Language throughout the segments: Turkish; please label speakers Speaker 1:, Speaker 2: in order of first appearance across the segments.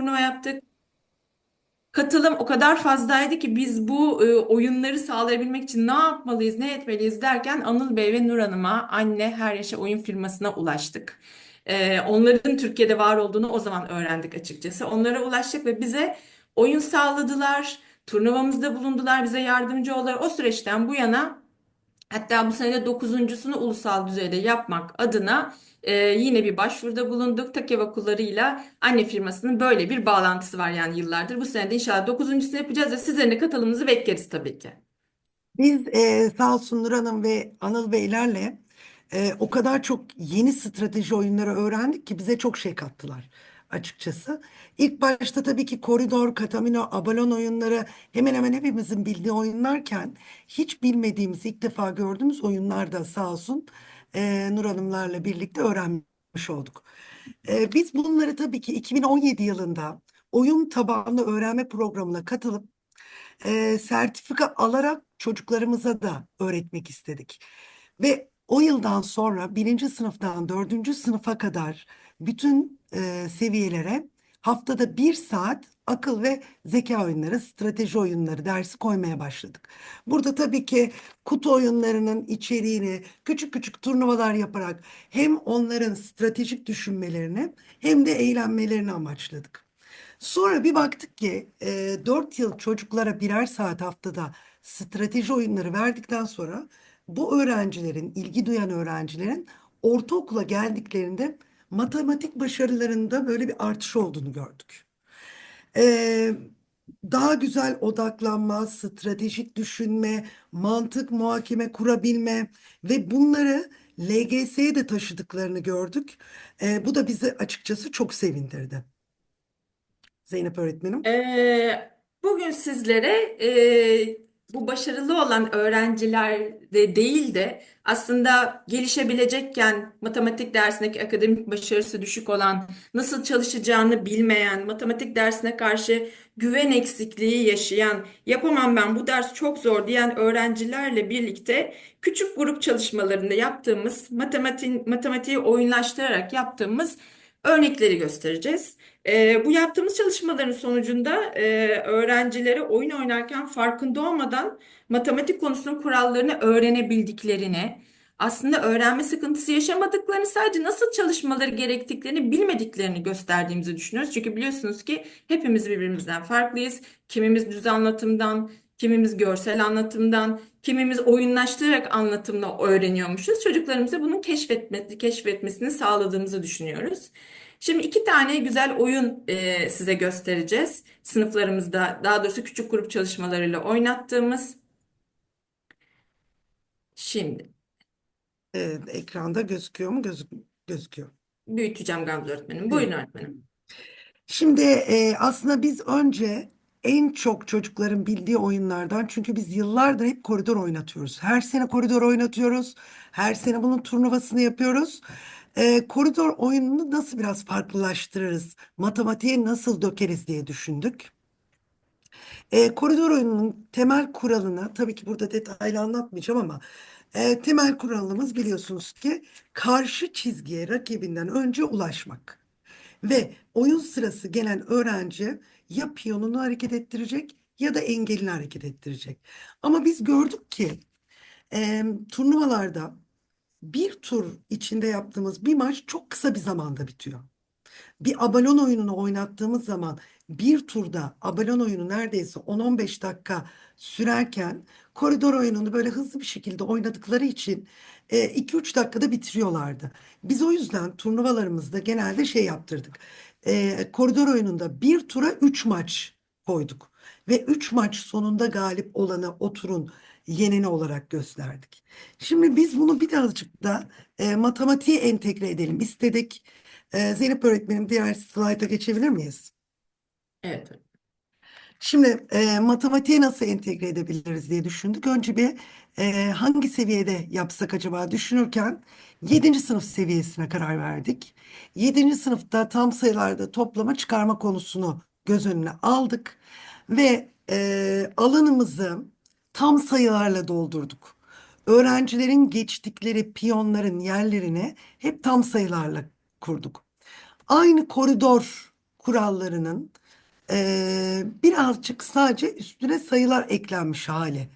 Speaker 1: turnuva yaptık. Katılım o kadar fazlaydı ki biz bu e, oyunları sağlayabilmek için ne yapmalıyız, ne etmeliyiz derken Anıl Bey ve Nur Hanım'a anne her yaşa oyun firmasına ulaştık. E, onların Türkiye'de var olduğunu o zaman öğrendik açıkçası. Onlara ulaştık ve bize oyun sağladılar. Turnuvamızda bulundular, bize yardımcı oldular. O süreçten bu yana Hatta bu sene de dokuzuncusunu ulusal düzeyde yapmak adına e, yine bir başvuruda bulunduk. TAKEV okullarıyla anne firmasının böyle bir bağlantısı var yani yıllardır. Bu sene de inşallah dokuzuncusunu yapacağız ve sizlerin de katılımınızı bekleriz tabii ki.
Speaker 2: Biz e, sağ olsun Nur Hanım ve Anıl Beylerle e, o kadar çok yeni strateji oyunları öğrendik ki bize çok şey kattılar açıkçası. İlk başta tabii ki Koridor, Katamino, Abalon oyunları hemen hemen hepimizin bildiği oyunlarken hiç bilmediğimiz, ilk defa gördüğümüz oyunlar da sağ olsun e, Nur Hanımlarla birlikte öğrenmiş olduk. E, biz bunları tabii ki 2017 yılında oyun tabanlı öğrenme programına katılıp e, sertifika alarak çocuklarımıza da öğretmek istedik. Ve o yıldan sonra birinci sınıftan dördüncü sınıfa kadar bütün e, seviyelere haftada bir saat akıl ve zeka oyunları, strateji oyunları dersi koymaya başladık. Burada tabii ki kutu oyunlarının içeriğini küçük küçük turnuvalar yaparak hem onların stratejik düşünmelerini hem de eğlenmelerini amaçladık. Sonra bir baktık ki e, 4 yıl çocuklara birer saat haftada strateji oyunları verdikten sonra bu öğrencilerin, ilgi duyan öğrencilerin ortaokula geldiklerinde matematik başarılarında böyle bir artış olduğunu gördük. E, daha güzel odaklanma, stratejik düşünme, mantık muhakeme kurabilme ve bunları LGS'ye de taşıdıklarını gördük. E, bu da bizi açıkçası çok sevindirdi. Zeynep öğretmenim.
Speaker 1: Ee, bugün sizlere e, bu başarılı olan öğrenciler de değil de aslında gelişebilecekken matematik dersindeki akademik başarısı düşük olan, nasıl çalışacağını bilmeyen, matematik dersine karşı güven eksikliği yaşayan, yapamam ben bu ders çok zor diyen öğrencilerle birlikte küçük grup çalışmalarında yaptığımız matematik, matematiği oyunlaştırarak yaptığımız örnekleri göstereceğiz. Ee, bu yaptığımız çalışmaların sonucunda e, öğrencilere oyun oynarken farkında olmadan matematik konusunun kurallarını öğrenebildiklerini, aslında öğrenme sıkıntısı yaşamadıklarını, sadece nasıl çalışmaları gerektiklerini bilmediklerini gösterdiğimizi düşünüyoruz. Çünkü biliyorsunuz ki hepimiz birbirimizden farklıyız. Kimimiz düz anlatımdan, kimimiz görsel anlatımdan, kimimiz oyunlaştırarak anlatımla öğreniyormuşuz. Çocuklarımıza bunun keşfetme, keşfetmesini sağladığımızı düşünüyoruz. Şimdi iki tane güzel oyun e, size göstereceğiz. Sınıflarımızda, daha doğrusu küçük grup çalışmalarıyla oynattığımız. Şimdi
Speaker 2: Evet, ekranda gözüküyor mu? Gözük gözüküyor.
Speaker 1: büyüteceğim Gamze öğretmenim.
Speaker 2: Evet.
Speaker 1: Buyurun öğretmenim.
Speaker 2: Şimdi e, aslında biz önce en çok çocukların bildiği oyunlardan çünkü biz yıllardır hep koridor oynatıyoruz. Her sene koridor oynatıyoruz. Her sene bunun turnuvasını yapıyoruz. E, koridor oyununu nasıl biraz farklılaştırırız? Matematiğe nasıl dökeriz diye düşündük. E, koridor oyununun temel kuralını tabii ki burada detaylı anlatmayacağım ama e, temel kuralımız biliyorsunuz ki karşı çizgiye rakibinden önce ulaşmak. Ve oyun sırası gelen öğrenci ya piyonunu hareket ettirecek ya da engelini hareket ettirecek. Ama biz gördük ki e, turnuvalarda bir tur içinde yaptığımız bir maç çok kısa bir zamanda bitiyor. Bir abalon oyununu oynattığımız zaman bir turda abalon oyunu neredeyse 10-15 dakika sürerken koridor oyununu böyle hızlı bir şekilde oynadıkları için 2-3 dakikada bitiriyorlardı. Biz o yüzden turnuvalarımızda genelde şey yaptırdık. E, koridor oyununda bir tura 3 maç koyduk. Ve 3 maç sonunda galip olanı o turun yeneni olarak gösterdik. Şimdi biz bunu birazcık da e, matematiğe entegre edelim istedik. E, Zeynep öğretmenim diğer slayta geçebilir miyiz?
Speaker 1: Evet.
Speaker 2: Şimdi e, matematiğe nasıl entegre edebiliriz diye düşündük. Önce bir e, hangi seviyede yapsak acaba düşünürken 7. sınıf seviyesine karar verdik. 7. sınıfta tam sayılarda toplama çıkarma konusunu göz önüne aldık ve e, alanımızı tam sayılarla doldurduk. Öğrencilerin geçtikleri piyonların yerlerini hep tam sayılarla kurduk. Aynı koridor kurallarının eee, birazcık sadece üstüne sayılar eklenmiş hali.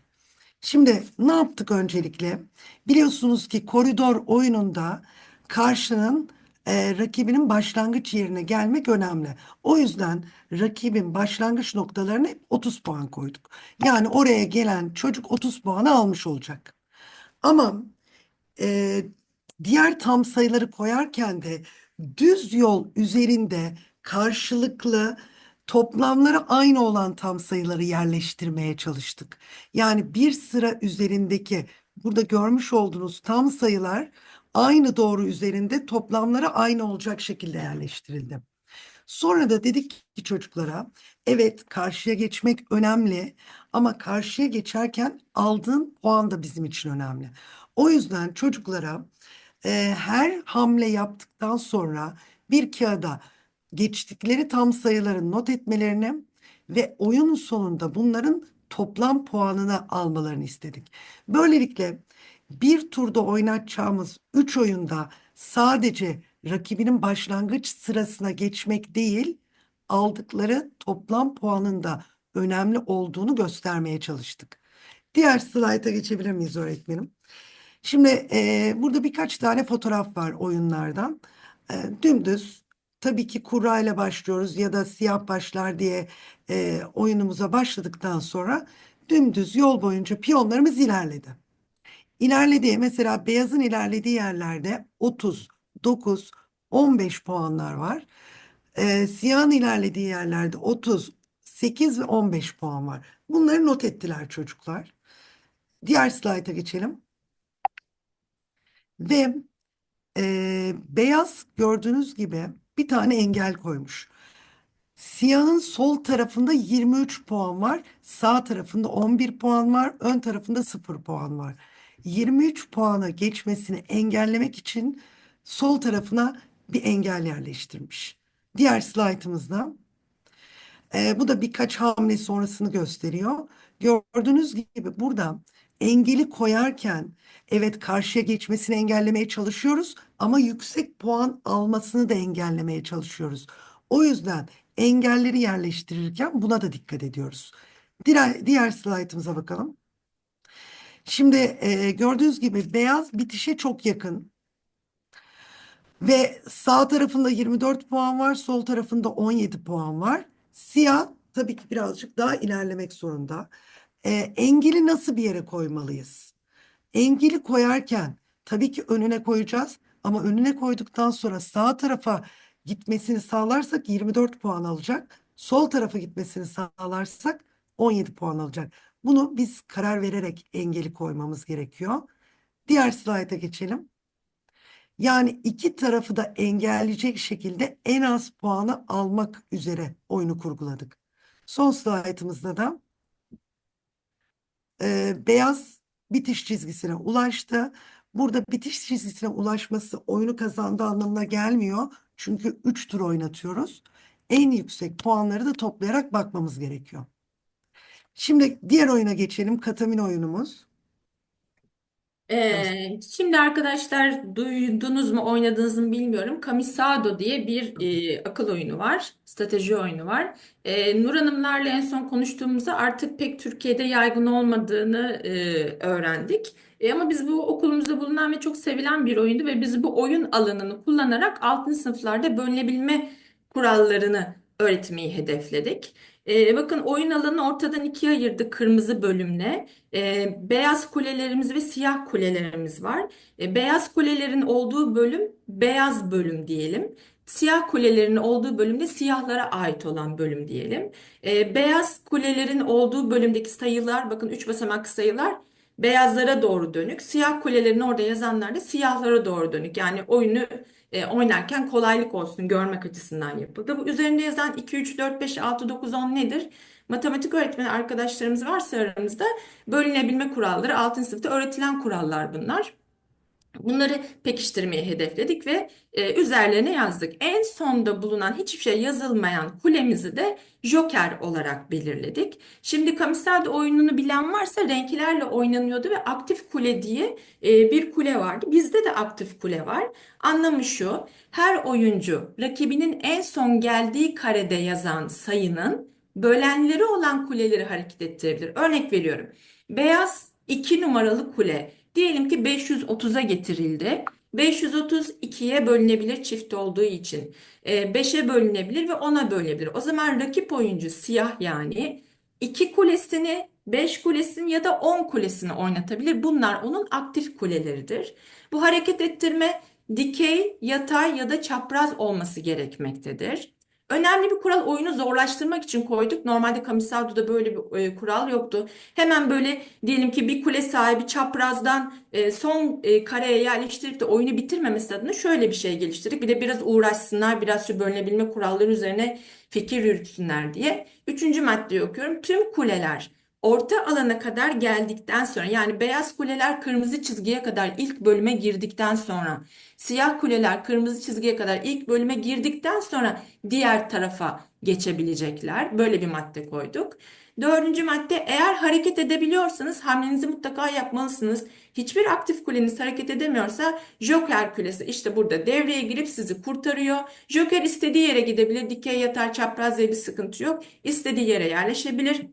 Speaker 2: Şimdi ne yaptık öncelikle? Biliyorsunuz ki koridor oyununda karşının eee, rakibinin başlangıç yerine gelmek önemli. O yüzden rakibin başlangıç noktalarına hep 30 puan koyduk. Yani oraya gelen çocuk 30 puanı almış olacak. Ama e, diğer tam sayıları koyarken de düz yol üzerinde karşılıklı toplamları aynı olan tam sayıları yerleştirmeye çalıştık. Yani bir sıra üzerindeki burada görmüş olduğunuz tam sayılar aynı doğru üzerinde toplamları aynı olacak şekilde yerleştirildi. Sonra da dedik ki çocuklara, evet karşıya geçmek önemli ama karşıya geçerken aldığın puan da bizim için önemli. O yüzden çocuklara e, her hamle yaptıktan sonra bir kağıda geçtikleri tam sayıları not etmelerini ve oyunun sonunda bunların toplam puanını almalarını istedik. Böylelikle bir turda oynatacağımız 3 oyunda sadece rakibinin başlangıç sırasına geçmek değil, aldıkları toplam puanın da önemli olduğunu göstermeye çalıştık. Diğer slayta geçebilir miyiz öğretmenim? Şimdi e, burada birkaç tane fotoğraf var oyunlardan. E, dümdüz tabii ki kura ile başlıyoruz ya da siyah başlar diye e, oyunumuza başladıktan sonra dümdüz yol boyunca piyonlarımız ilerledi. İlerlediği mesela beyazın ilerlediği yerlerde 30, 9, 15 puanlar var. Ee, siyahın ilerlediği yerlerde 30, 8 ve 15 puan var. Bunları not ettiler çocuklar. Diğer slayta geçelim. Ve e, beyaz gördüğünüz gibi bir tane engel koymuş. Siyahın sol tarafında 23 puan var. Sağ tarafında 11 puan var. Ön tarafında 0 puan var. 23 puana geçmesini engellemek için sol tarafına bir engel yerleştirmiş. Diğer slaytımızda e, bu da birkaç hamle sonrasını gösteriyor. Gördüğünüz gibi burada engeli koyarken evet karşıya geçmesini engellemeye çalışıyoruz ama yüksek puan almasını da engellemeye çalışıyoruz. O yüzden engelleri yerleştirirken buna da dikkat ediyoruz. Diğer, diğer slaytımıza bakalım. Şimdi e, gördüğünüz gibi beyaz bitişe çok yakın. Ve sağ tarafında 24 puan var, sol tarafında 17 puan var. Siyah tabii ki birazcık daha ilerlemek zorunda. E, engeli nasıl bir yere koymalıyız? Engeli koyarken tabii ki önüne koyacağız ama önüne koyduktan sonra sağ tarafa gitmesini sağlarsak 24 puan alacak. Sol tarafa gitmesini sağlarsak 17 puan alacak. Bunu biz karar vererek engeli koymamız gerekiyor. Diğer slayta geçelim. Yani iki tarafı da engelleyecek şekilde en az puanı almak üzere oyunu kurguladık. Son slaytımızda da e, beyaz bitiş çizgisine ulaştı. Burada bitiş çizgisine ulaşması oyunu kazandığı anlamına gelmiyor. Çünkü 3 tur oynatıyoruz. En yüksek puanları da toplayarak bakmamız gerekiyor. Şimdi diğer oyuna geçelim. Katamin oyunumuz.
Speaker 1: Ee, şimdi arkadaşlar duydunuz mu oynadınız mı bilmiyorum. Kamisado diye bir e, akıl oyunu var. Strateji oyunu var. Ee, Nur Hanımlarla en son konuştuğumuzda artık pek Türkiye'de yaygın olmadığını e, öğrendik. E, ama biz bu okulumuzda bulunan ve çok sevilen bir oyundu ve biz bu oyun alanını kullanarak altın sınıflarda bölünebilme kurallarını öğretmeyi hedefledik. E, bakın oyun alanını ortadan ikiye ayırdık kırmızı bölümle. E, beyaz kulelerimiz ve siyah kulelerimiz var. E, beyaz kulelerin olduğu bölüm beyaz bölüm diyelim. Siyah kulelerin olduğu bölümde siyahlara ait olan bölüm diyelim. E, beyaz kulelerin olduğu bölümdeki sayılar bakın 3 basamaklı sayılar beyazlara doğru dönük. Siyah kulelerin orada yazanlar da siyahlara doğru dönük. Yani oyunu e, oynarken kolaylık olsun görmek açısından yapıldı. Bu üzerinde yazan 2, 3, 4, 5, 6, 9, 10 nedir? Matematik öğretmeni arkadaşlarımız varsa aramızda bölünebilme kuralları 6. sınıfta öğretilen kurallar bunlar. Bunları pekiştirmeyi hedefledik ve e, üzerlerine yazdık. En sonda bulunan hiçbir şey yazılmayan kulemizi de Joker olarak belirledik. Şimdi Kamisade oyununu bilen varsa renklerle oynanıyordu ve aktif kule diye e, bir kule vardı. Bizde de aktif kule var. Anlamı şu, her oyuncu rakibinin en son geldiği karede yazan sayının bölenleri olan kuleleri hareket ettirebilir. Örnek veriyorum. Beyaz 2 numaralı kule diyelim ki 530'a getirildi. 530 2'ye bölünebilir çift olduğu için. 5'e bölünebilir ve 10'a bölünebilir. O zaman rakip oyuncu siyah yani 2 kulesini, 5 kulesini ya da 10 kulesini oynatabilir. Bunlar onun aktif kuleleridir. Bu hareket ettirme dikey, yatay ya da çapraz olması gerekmektedir. Önemli bir kural oyunu zorlaştırmak için koyduk. Normalde Kamisado'da böyle bir e, kural yoktu. Hemen böyle diyelim ki bir kule sahibi çaprazdan e, son e, kareye yerleştirip de oyunu bitirmemesi adına şöyle bir şey geliştirdik. Bir de biraz uğraşsınlar, biraz şu bölünebilme kuralları üzerine fikir yürütsünler diye. Üçüncü maddeyi okuyorum. Tüm kuleler orta alana kadar geldikten sonra yani beyaz kuleler kırmızı çizgiye kadar ilk bölüme girdikten sonra siyah kuleler kırmızı çizgiye kadar ilk bölüme girdikten sonra diğer tarafa geçebilecekler. Böyle bir madde koyduk. Dördüncü madde eğer hareket edebiliyorsanız hamlenizi mutlaka yapmalısınız. Hiçbir aktif kuleniz hareket edemiyorsa Joker kulesi işte burada devreye girip sizi kurtarıyor. Joker istediği yere gidebilir. Dikey yatar çapraz diye bir sıkıntı yok. İstediği yere yerleşebilir.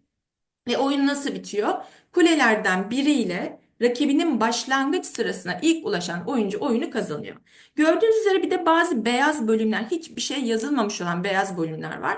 Speaker 1: Ve oyun nasıl bitiyor? Kulelerden biriyle rakibinin başlangıç sırasına ilk ulaşan oyuncu oyunu kazanıyor. Gördüğünüz üzere bir de bazı beyaz bölümler, hiçbir şey yazılmamış olan beyaz bölümler var.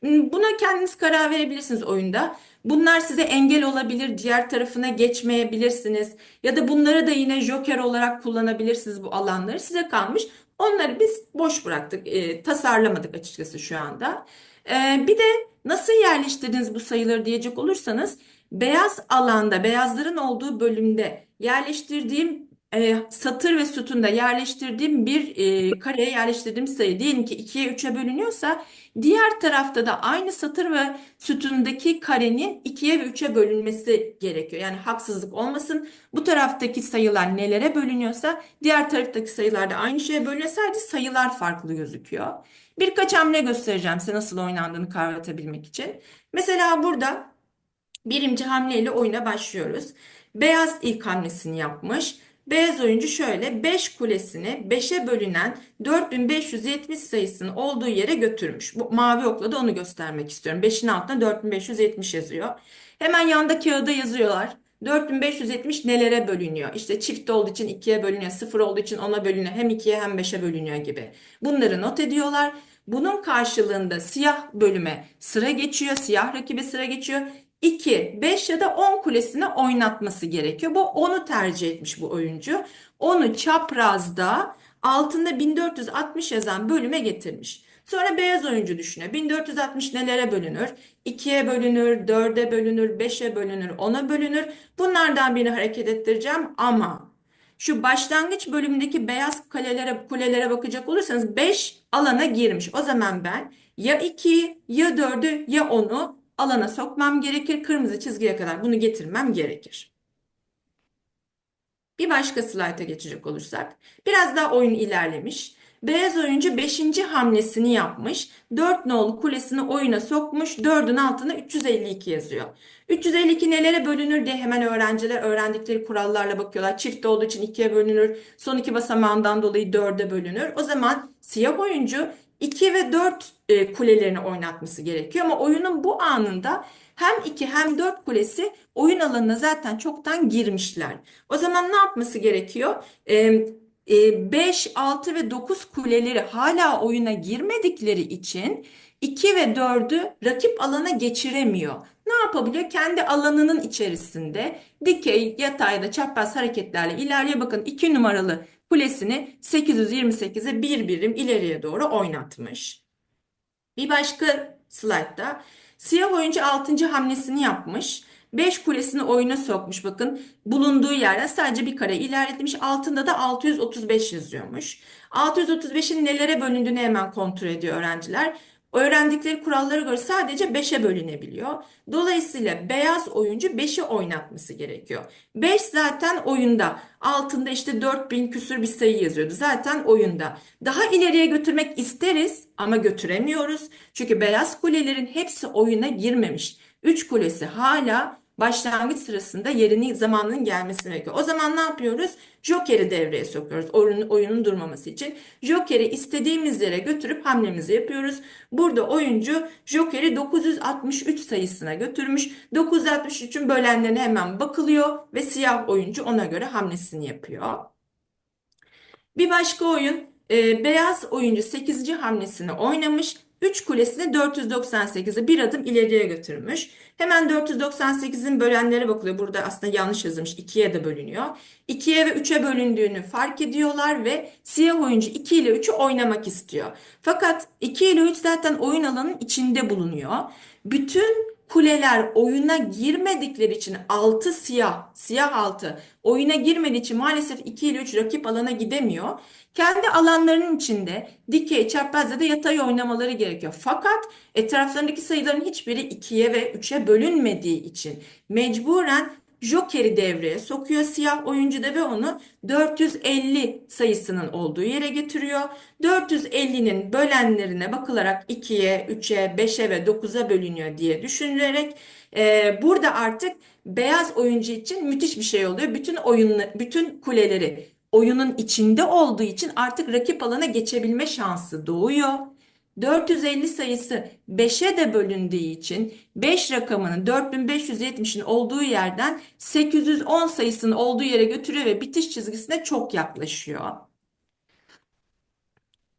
Speaker 1: Hmm, Buna kendiniz karar verebilirsiniz oyunda. Bunlar size engel olabilir, diğer tarafına geçmeyebilirsiniz. Ya da bunları da yine joker olarak kullanabilirsiniz bu alanları. Size kalmış. Onları biz boş bıraktık, e, tasarlamadık açıkçası şu anda. E, bir de nasıl yerleştirdiniz bu sayıları diyecek olursanız, beyaz alanda, beyazların olduğu bölümde yerleştirdiğim e, satır ve sütunda yerleştirdiğim bir e, kareye yerleştirdiğim sayı diyelim ki 2'ye 3'e bölünüyorsa diğer tarafta da aynı satır ve sütundaki karenin 2'ye ve 3'e bölünmesi gerekiyor. Yani haksızlık olmasın. Bu taraftaki sayılar nelere bölünüyorsa diğer taraftaki sayılar da aynı şeye. Sadece sayılar farklı gözüküyor. Birkaç hamle göstereceğim size nasıl oynandığını kavratabilmek için. Mesela burada birinci hamleyle oyuna başlıyoruz. Beyaz ilk hamlesini yapmış. Beyaz oyuncu şöyle 5 kulesini 5'e bölünen 4570 sayısının olduğu yere götürmüş. Bu mavi okla da onu göstermek istiyorum. 5'in altına 4570 yazıyor. Hemen yanda kağıda yazıyorlar. 4570 nelere bölünüyor? İşte çift olduğu için 2'ye bölünüyor, sıfır olduğu için 10'a bölünüyor, hem 2'ye hem 5'e bölünüyor gibi. Bunları not ediyorlar. Bunun karşılığında siyah bölüme sıra geçiyor, siyah rakibe sıra geçiyor. 2, 5 ya da 10 kulesine oynatması gerekiyor. Bu 10'u tercih etmiş bu oyuncu. Onu çaprazda altında 1460 yazan bölüme getirmiş. Sonra beyaz oyuncu düşünüyor. 1460 nelere bölünür? 2'ye bölünür, 4'e bölünür, 5'e bölünür, 10'a bölünür. Bunlardan birini hareket ettireceğim ama şu başlangıç bölümündeki beyaz kulelere, kulelere bakacak olursanız 5 alana girmiş. O zaman ben ya 2'yi ya 4'ü ya 10'u alana sokmam gerekir. Kırmızı çizgiye kadar bunu getirmem gerekir. Bir başka slayta geçecek olursak. Biraz daha oyun ilerlemiş. Beyaz oyuncu 5. hamlesini yapmış. 4 nolu kulesini oyuna sokmuş. 4'ün altına 352 yazıyor. 352 nelere bölünür diye hemen öğrenciler öğrendikleri kurallarla bakıyorlar. Çift olduğu için 2'ye bölünür. Son iki basamağından dolayı 4'e bölünür. O zaman siyah oyuncu 2 ve 4 e, kulelerini oynatması gerekiyor. Ama oyunun bu anında hem 2 hem 4 kulesi oyun alanına zaten çoktan girmişler. O zaman ne yapması gerekiyor? E, 5, 6 ve 9 kuleleri hala oyuna girmedikleri için 2 ve 4'ü rakip alana geçiremiyor. Ne yapabiliyor? Kendi alanının içerisinde dikey, yatay ya da çapraz hareketlerle ilerliyor. Bakın 2 numaralı kulesini 828'e bir birim ileriye doğru oynatmış. Bir başka slaytta siyah oyuncu 6. hamlesini yapmış. 5 kulesini oyuna sokmuş bakın. Bulunduğu yerden sadece bir kare ilerletmiş. Altında da 635 yazıyormuş. 635'in nelere bölündüğünü hemen kontrol ediyor öğrenciler. öğrendikleri kurallara göre sadece 5'e bölünebiliyor. Dolayısıyla beyaz oyuncu 5'i oynatması gerekiyor. 5 zaten oyunda. Altında işte 4000 küsür bir sayı yazıyordu. Zaten oyunda. Daha ileriye götürmek isteriz ama götüremiyoruz. Çünkü beyaz kulelerin hepsi oyuna girmemiş. 3 kulesi hala başlangıç sırasında yerini zamanının gelmesini bekliyor. O zaman ne yapıyoruz? Joker'i devreye sokuyoruz oyunun, oyunun durmaması için. Joker'i istediğimiz yere götürüp hamlemizi yapıyoruz. Burada oyuncu Joker'i 963 sayısına götürmüş. 963'ün bölenlerine hemen bakılıyor ve siyah oyuncu ona göre hamlesini yapıyor. Bir başka oyun e, beyaz oyuncu 8. hamlesini oynamış. 3 kulesini 498'e bir adım ileriye götürmüş. Hemen 498'in bölenlere bakılıyor. Burada aslında yanlış yazılmış. 2'ye de bölünüyor. 2'ye ve 3'e bölündüğünü fark ediyorlar ve siyah oyuncu 2 ile 3'ü oynamak istiyor. Fakat 2 ile 3 zaten oyun alanının içinde bulunuyor. Bütün kuleler oyuna girmedikleri için 6 siyah, siyah 6 oyuna girmediği için maalesef 2 ile 3 rakip alana gidemiyor. Kendi alanlarının içinde dikey, çapraz ya da yatay oynamaları gerekiyor. Fakat etraflarındaki sayıların hiçbiri 2'ye ve 3'e bölünmediği için mecburen Joker'i devreye sokuyor siyah oyuncu da ve onu 450 sayısının olduğu yere getiriyor. 450'nin bölenlerine bakılarak 2'ye, 3'e, 5'e ve 9'a bölünüyor diye düşünülerek e, burada artık beyaz oyuncu için müthiş bir şey oluyor. Bütün oyunla, bütün kuleleri oyunun içinde olduğu için artık rakip alana geçebilme şansı doğuyor. 450 sayısı 5'e de bölündüğü için 5 rakamının 4570'in olduğu yerden 810 sayısının olduğu yere götürüyor ve bitiş çizgisine çok yaklaşıyor.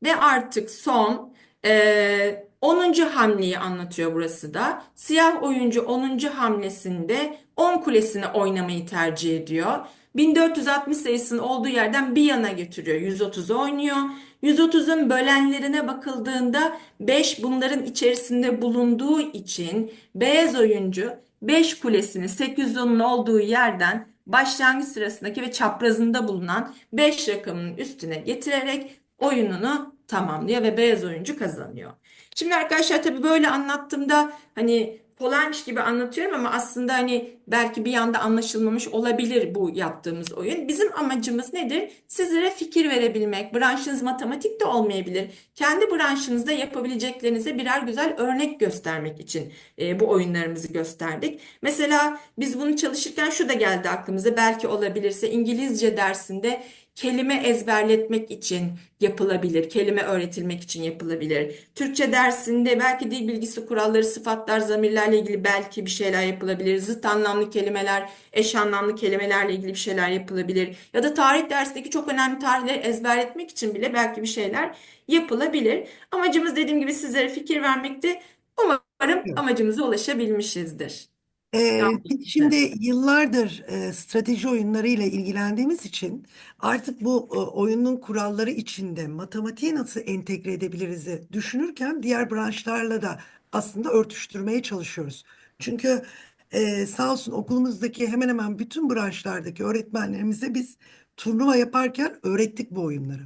Speaker 1: Ve artık son eee 10. hamleyi anlatıyor burası da. Siyah oyuncu 10. hamlesinde 10 kulesini oynamayı tercih ediyor. 1460 sayısının olduğu yerden bir yana götürüyor. 130'u oynuyor. 130'un bölenlerine bakıldığında 5 bunların içerisinde bulunduğu için beyaz oyuncu 5 kulesini 810'un olduğu yerden başlangıç sırasındaki ve çaprazında bulunan 5 rakamının üstüne getirerek oyununu tamamlıyor ve beyaz oyuncu kazanıyor. Şimdi arkadaşlar tabii böyle anlattığımda hani kolaymış gibi anlatıyorum ama aslında hani belki bir yanda anlaşılmamış olabilir bu yaptığımız oyun. Bizim amacımız nedir? Sizlere fikir verebilmek. Branşınız matematik de olmayabilir. Kendi branşınızda yapabileceklerinize birer güzel örnek göstermek için e, bu oyunlarımızı gösterdik. Mesela biz bunu çalışırken şu da geldi aklımıza. Belki olabilirse İngilizce dersinde kelime ezberletmek için yapılabilir, kelime öğretilmek için yapılabilir. Türkçe dersinde belki dil bilgisi kuralları, sıfatlar, zamirlerle ilgili belki bir şeyler yapılabilir. Zıt anlamlı kelimeler, eş anlamlı kelimelerle ilgili bir şeyler yapılabilir. Ya da tarih dersindeki çok önemli tarihleri ezberletmek için bile belki bir şeyler yapılabilir. Amacımız dediğim gibi sizlere fikir vermekti. Umarım amacımıza ulaşabilmişizdir.
Speaker 2: Ee, biz şimdi yıllardır e, strateji oyunlarıyla ilgilendiğimiz için artık bu e, oyunun kuralları içinde matematiği nasıl entegre edebiliriz'i düşünürken diğer branşlarla da aslında örtüştürmeye çalışıyoruz. Çünkü e, sağ olsun okulumuzdaki hemen hemen bütün branşlardaki öğretmenlerimize biz turnuva yaparken öğrettik bu oyunları.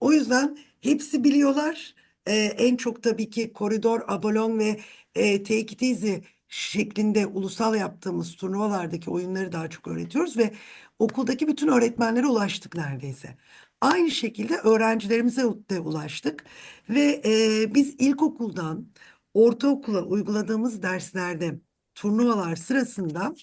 Speaker 2: O yüzden hepsi biliyorlar. Ee, en çok tabii ki koridor, abalon ve e, easy şeklinde ulusal yaptığımız turnuvalardaki oyunları daha çok öğretiyoruz ve okuldaki bütün öğretmenlere ulaştık neredeyse. Aynı şekilde öğrencilerimize de ulaştık ve e, biz ilkokuldan ortaokula uyguladığımız derslerde turnuvalar sırasında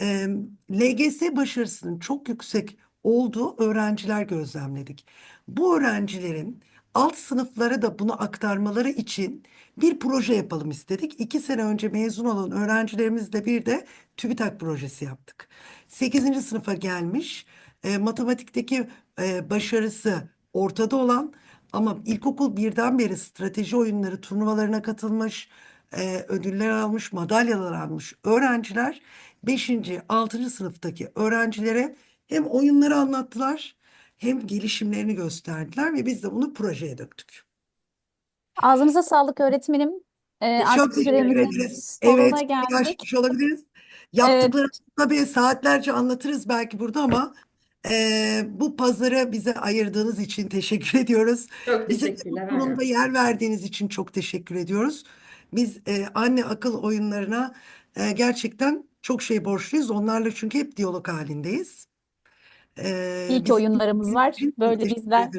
Speaker 2: e, LGS başarısının çok yüksek olduğu öğrenciler gözlemledik. Bu öğrencilerin alt sınıflara da bunu aktarmaları için bir proje yapalım istedik. İki sene önce mezun olan öğrencilerimizle bir de TÜBİTAK projesi yaptık. 8. sınıfa gelmiş, e, matematikteki e, başarısı ortada olan ama ilkokul birden beri strateji oyunları turnuvalarına katılmış, e, ödüller almış, madalyalar almış öğrenciler 5. 6. sınıftaki öğrencilere hem oyunları anlattılar hem gelişimlerini gösterdiler ve biz de bunu projeye döktük.
Speaker 3: Ağzınıza sağlık öğretmenim. Ee,
Speaker 2: Çok teşekkür ederiz. Evet,
Speaker 3: geldik.
Speaker 2: açmış olabiliriz.
Speaker 3: Evet,
Speaker 2: Yaptıklarımızı tabii saatlerce anlatırız belki burada ama Ee, bu pazara bize ayırdığınız için teşekkür ediyoruz.
Speaker 1: Çok
Speaker 2: Bize
Speaker 1: teşekkürler Meryem.
Speaker 2: yer verdiğiniz için çok teşekkür ediyoruz. Biz e, anne akıl oyunlarına e, gerçekten çok şey borçluyuz. Onlarla çünkü hep diyalog halindeyiz. Ee,
Speaker 3: İyi ki oyunlarımız var. Böyle
Speaker 2: teşekkür
Speaker 3: bizler.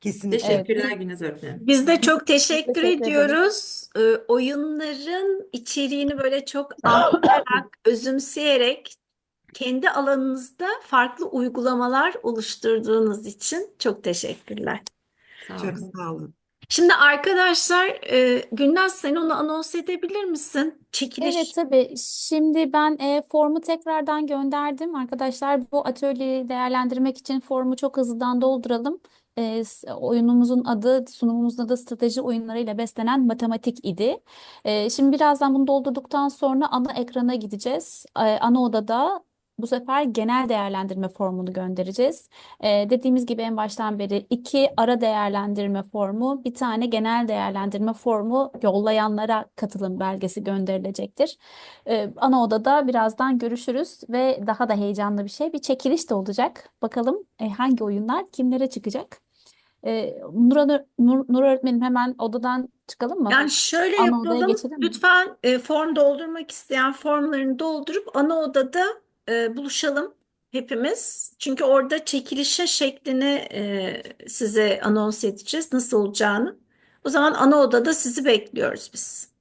Speaker 2: Kesinlikle.
Speaker 1: Teşekkürler Güneş öğretmenim.
Speaker 4: Biz de çok teşekkür
Speaker 3: teşekkür
Speaker 4: ediyoruz. Ee, oyunların içeriğini böyle çok anlayarak, özümseyerek kendi alanınızda farklı uygulamalar oluşturduğunuz için çok teşekkürler.
Speaker 1: Sağ
Speaker 2: Çok
Speaker 1: olun.
Speaker 2: sağ olun.
Speaker 4: Şimdi arkadaşlar, e, Gülnaz sen onu anons edebilir misin? Çekiliş.
Speaker 3: Evet tabii. Şimdi ben e, formu tekrardan gönderdim. Arkadaşlar bu atölyeyi değerlendirmek için formu çok hızlıdan dolduralım. E, oyunumuzun adı, sunumumuzun adı strateji oyunlarıyla beslenen matematik idi. E, şimdi birazdan bunu doldurduktan sonra ana ekrana gideceğiz. E, ana odada bu sefer genel değerlendirme formunu göndereceğiz. E, dediğimiz gibi en baştan beri iki ara değerlendirme formu, bir tane genel değerlendirme formu yollayanlara katılım belgesi gönderilecektir. E, ana odada birazdan görüşürüz ve daha da heyecanlı bir şey, bir çekiliş de olacak. Bakalım e, hangi oyunlar kimlere çıkacak? E, Nur, Nur, Nur öğretmenim hemen odadan çıkalım mı?
Speaker 4: Yani şöyle
Speaker 3: Ana
Speaker 4: yapalım. Lütfen e, form doldurmak isteyen formlarını doldurup ana odada e, buluşalım hepimiz. Çünkü orada çekilişe şeklini e, size anons edeceğiz nasıl olacağını. O zaman ana odada sizi bekliyoruz biz.